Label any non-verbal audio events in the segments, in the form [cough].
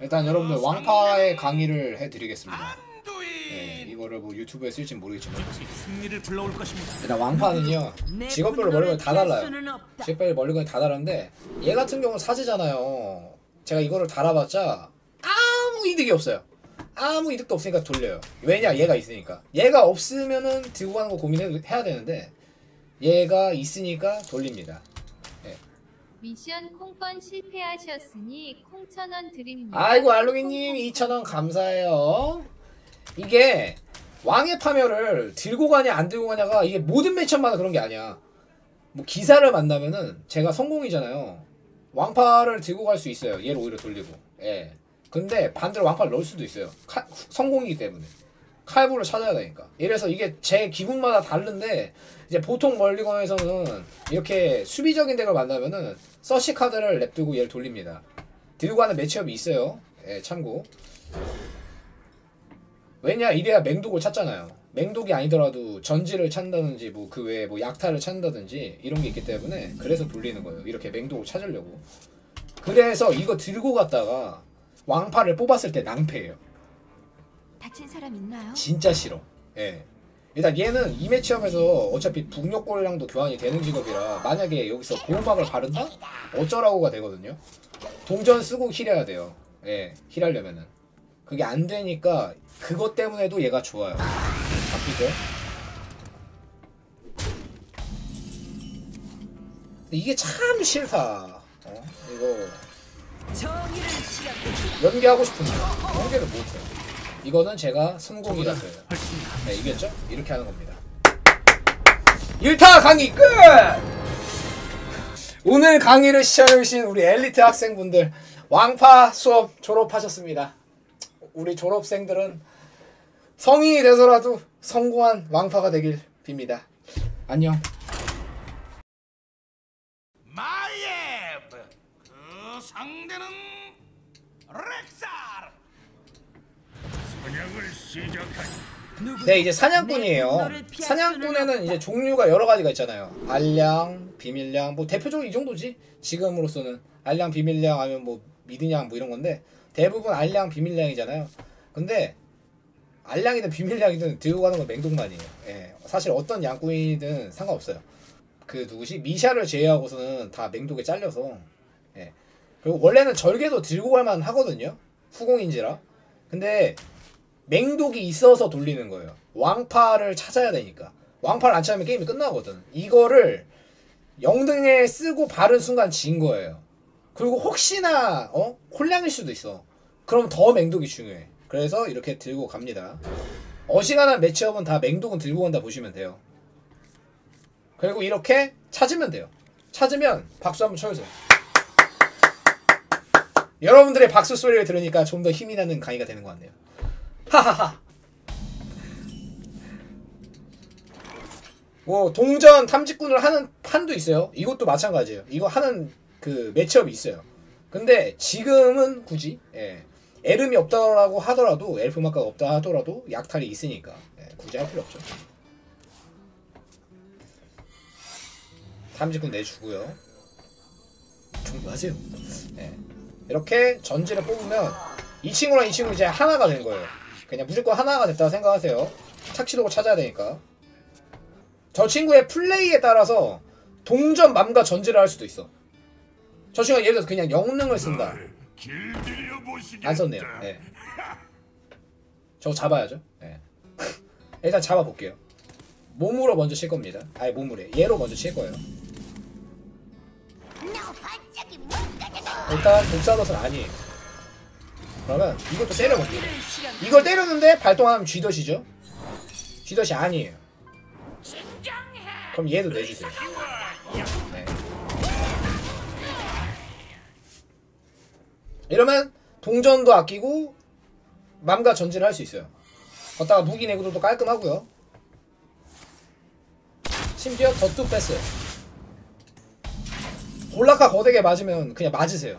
일단 여러분들 왕파의 강의를 해드리겠습니다. 네, 이거를 뭐 유튜브에 쓸진 모르겠지만 즉시 승리를 불러올 것입니다. 일단 왕파는요 직업별로 멀리건이 다 달라요. 직업별로 멀리건이 다 다른데 얘 같은 경우는 사제잖아요. 제가 이거를 달아봤자 아무 이득이 없어요. 아무 이득도 없으니까 돌려요. 왜냐 얘가 있으니까. 얘가 없으면은 들고 가는 거 고민해야 되는데 얘가 있으니까 돌립니다. 미션 콩번 실패하셨으니 콩천원 드립니다. 아이고 알루미님 2,000원 감사해요. 이게 왕의 파멸을 들고 가냐 안 들고 가냐가 이게 모든 매치업마다 그런 게 아니야. 뭐 기사를 만나면은 제가 성공이잖아요. 왕파를 들고 갈 수 있어요. 얘를 오히려 돌리고. 예. 근데 반대로 왕파를 넣을 수도 있어요. 칼- 성공이기 때문에. 칼부를 찾아야 되니까. 이래서 이게 제 기분마다 다른데 이제 보통 멀리건에서는 이렇게 수비적인 덱을 만나면은 서시 카드를 냅두고 얘를 돌립니다. 들고 가는 매치업이 있어요. 예, 참고. 왜냐 이래야 맹독을 찾잖아요. 맹독이 아니더라도 전지를 찾는다든지 뭐 그 외에 뭐 약탈을 찾는다든지 이런 게 있기 때문에 그래서 돌리는 거예요. 이렇게 맹독을 찾으려고. 그래서 이거 들고 갔다가 왕파를 뽑았을 때 낭패예요. 다친 사람 있나요? 진짜 싫어. 예. 일단 얘는 이 매치업에서 어차피 북녘골이랑도 교환이 되는 직업이라 만약에 여기서 보호막을 바른다? 어쩌라고가 되거든요. 동전 쓰고 힐해야 돼요. 예, 힐하려면은. 그게 안 되니까 그것 때문에도 얘가 좋아요. 바뀌죠? 이게 참 싫다. 어? 이거. 연기하고 싶은데 연기를 못해요. 이거는 제가 성공이라서요. 네, 이겼죠? 이렇게 하는 겁니다. 1타 강의 끝! 오늘 강의를 시청해주신 우리 엘리트 학생분들 왕파 수업 졸업하셨습니다. 우리 졸업생들은 성인이 돼서라도 성공한 왕파가 되길 빕니다. 안녕. 마예브 그 상대는 시작하니 네, 이제 사냥꾼이에요. 사냥꾼에는 이제 종류가 여러 가지가 있잖아요. 알량, 비밀량, 뭐 대표적으로 이 정도지. 지금으로서는 알량, 비밀량 아니면 뭐 미드냥 뭐 이런 건데 대부분 알량, 비밀량이잖아요. 근데 알량이든 비밀량이든 들고 가는 건 맹독만이에요. 예, 사실 어떤 양꾼이든 상관없어요. 그 누구시 미샤를 제외하고서는 다 맹독에 잘려서. 예. 그리고 원래는 절개도 들고 갈만 하거든요. 후공인지라. 근데 맹독이 있어서 돌리는 거예요. 왕파를 찾아야 되니까. 왕파를 안 찾으면 게임이 끝나거든. 이거를 영등에 쓰고 바른 순간 진 거예요. 그리고 혹시나 어 홀량일 수도 있어. 그럼 더 맹독이 중요해. 그래서 이렇게 들고 갑니다. 어지간한 매치업은 다 맹독은 들고 간다 보시면 돼요. 그리고 이렇게 찾으면 돼요. 찾으면 박수 한번 쳐주세요. 여러분들의 박수 소리를 들으니까 좀 더 힘이 나는 강의가 되는 것 같네요. 하하하. 뭐 동전 탐직군을 하는 판도 있어요. 이것도 마찬가지예요. 이거 하는 그 매치업이 있어요. 근데 지금은 굳이 예. 에름이 없다라고 하더라도 엘프 마카가 없다 하더라도 약탈이 있으니까 예, 굳이 할 필요 없죠. 탐직군 내주고요. 종료하세요. 예. 이렇게 전지를 뽑으면 이 친구랑 이 친구 이제 하나가 된 거예요. 그냥 무조건 하나가 됐다고 생각하세요. 착취도고 찾아야 되니까. 저 친구의 플레이에 따라서 동전 맘과 전지를 할 수도 있어. 저 친구가 예를 들어서 그냥 영능을 쓴다. 안 썼네요. 예. 저거 잡아야죠. 예. [laughs] 일단 잡아볼게요. 몸으로 먼저 칠 겁니다. 아니 몸으로 얘로 먼저 칠 거예요. 일단 독사덫은 아니에요. 그러면 이것도 때려볼게요. 이걸 때렸는데 발동하면 쥐덫이죠? 쥐덫이 아니에요. 그럼 얘도 내주세요. 네. 이러면 동전도 아끼고 맘과 전진을 할 수 있어요. 걷다가 무기 내구도도 깔끔하고요. 심지어 덧도 뺐어요. 볼라카 거대게 맞으면 그냥 맞으세요.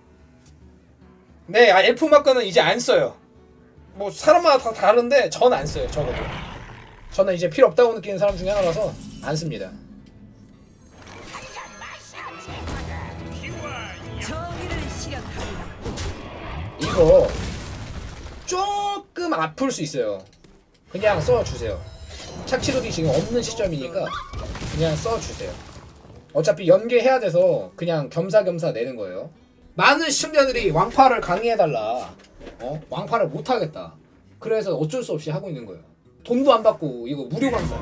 네, 아, F 마크는 이제 안 써요. 뭐 사람마다 다 다른데 전 안 써요. 적어도. 저는 이제 필요 없다고 느끼는 사람 중에 하나라서 안 씁니다. 이거 조금 아플 수 있어요. 그냥 써주세요. 착취력이 지금 없는 시점이니까 그냥 써주세요. 어차피 연계해야 돼서 그냥 겸사겸사 내는 거예요. 많은 시청자들이 왕파를 강의해달라. 어? 왕파를 못하겠다. 그래서 어쩔 수 없이 하고 있는 거예요. 돈도 안 받고 이거 무료 강사.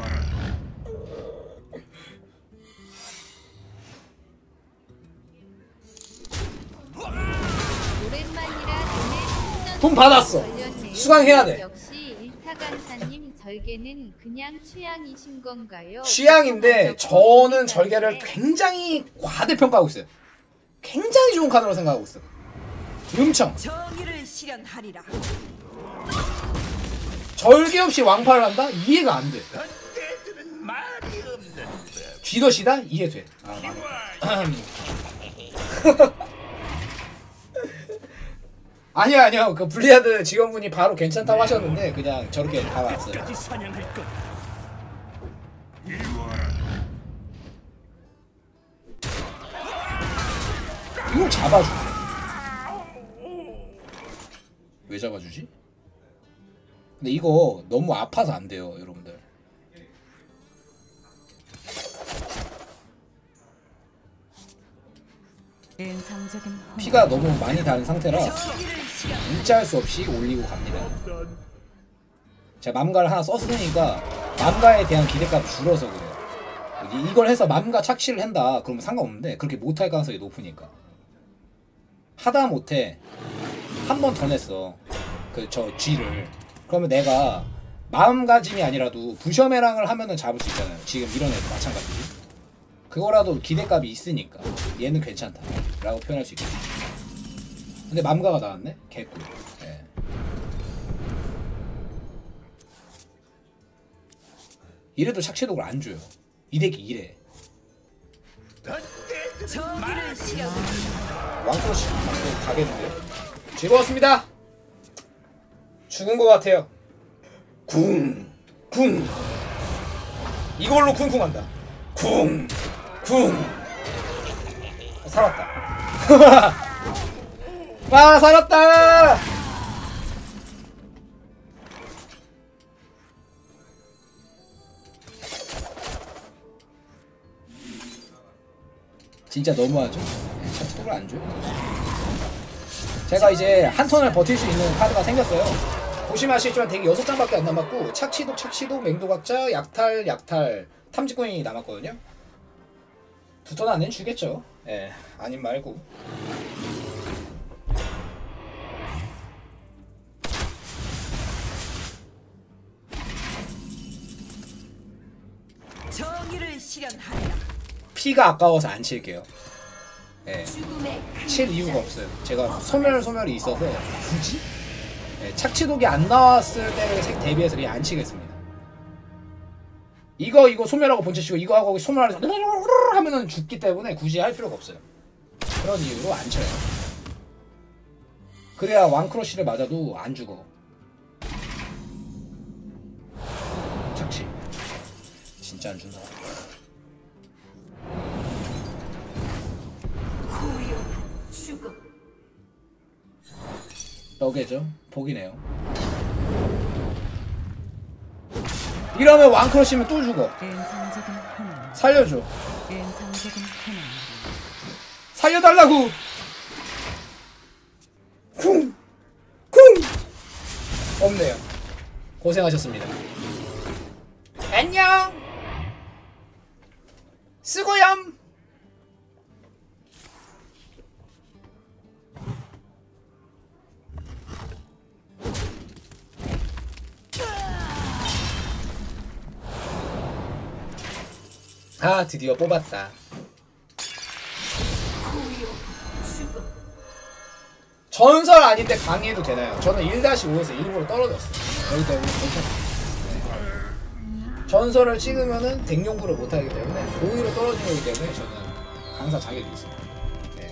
돈 받았어. 수강해야 돼. 역시 일타 강사님 절개는 그냥 취향이신 건가요? 취향인데 저는 절개를 굉장히 과대평가하고 있어요. 굉장히 좋은 카드로 생각하고 있어요. 음청 정의를 실현하리라. 절개 없이 왕파를 한다? 이해가 안 돼. 때들은 말이 없는데 쥐덫이다? 이해돼. 아, 맞네. 아니요 아니요 그 블리아드 직원분이 바로 괜찮다고 하셨는데 그냥 저렇게. 끝까지 사냥할 것 이걸 잡아주네. 왜 잡아주지? 근데 이거 너무 아파서 안 돼요, 여러분들. 피가 너무 많이 닿은 상태라. 일자할 수 없이 올리고 갑니다. 제가 맘가를 하나 썼으니까 맘가에 대한 기대값이 줄어서 그래요. 이- 이걸 해서 맘가 착취를 한다 그러면 상관없는데 그렇게 못할 가능성이 높으니까 하다 못해. 한 번 더 냈어. 그 저 G를. 그러면 내가 마음가짐이 아니라도 부셔메랑을 하면은 잡을 수 있잖아요. 지금 이런 애도 마찬가지지 그거라도 기대값이 있으니까. 얘는 괜찮다. 라고 표현할 수 있겠지 근데 맘가가 나왔네? 개꿀. 예. 이래도 착취독을 안 줘요. 이 덱이 이래. 방송 가겠는데요? 즐거웠습니다. 죽은 것 같아요. 쿵, 쿵. 이걸로 쿵쿵한다. 쿵, 쿵. 살았다. [laughs] 와 살았다. 진짜 너무하죠. 착취독을 안 줘요. 제가 이제 한 턴을 버틸 수 있는 카드가 생겼어요. 보시면 아시겠지만 되게 6장밖에 안 남았고 착취독, 착취독, 맹도각자, 약탈, 약탈, 탐지꾼이 남았거든요. 두 턴 안엔 주겠죠. 예, 아님 말고. 정의를 실현하리라. 피가 아까워서 안 칠게요. 예, 죽음의 칠 이유가 없어요. 제가 소멸 소멸이 있어서 굳이 예, 착취독이 안 나왔을 색 대비해서 그냥 안 치겠습니다. 이거 이거 소멸하고 본체 치고 이거 하고 소멸해서 하면은 죽기 때문에 굳이 할 필요가 없어요. 그런 이유로 안 쳐요. 그래야 왕크러쉬를 맞아도 안 죽어. 착취. 진짜 안 준다. 죽음. 떡이죠. 복이네요. 이러면 왕크러쉬면 또 죽어. 살려줘. 살려달라고. 쿵, 쿵. 없네요. 고생하셨습니다. 아 드디어 뽑았다. 전설 아닌데 강의해도 되나요? 저는 1-5에서 일부러 떨어졌어요. 여기 때문에 괜찮아 전설을 찍으면은 댕용구를 못하기 때문에 고의로 떨어진 거기 때문에 저는 강사 자격이 있습니다. 네.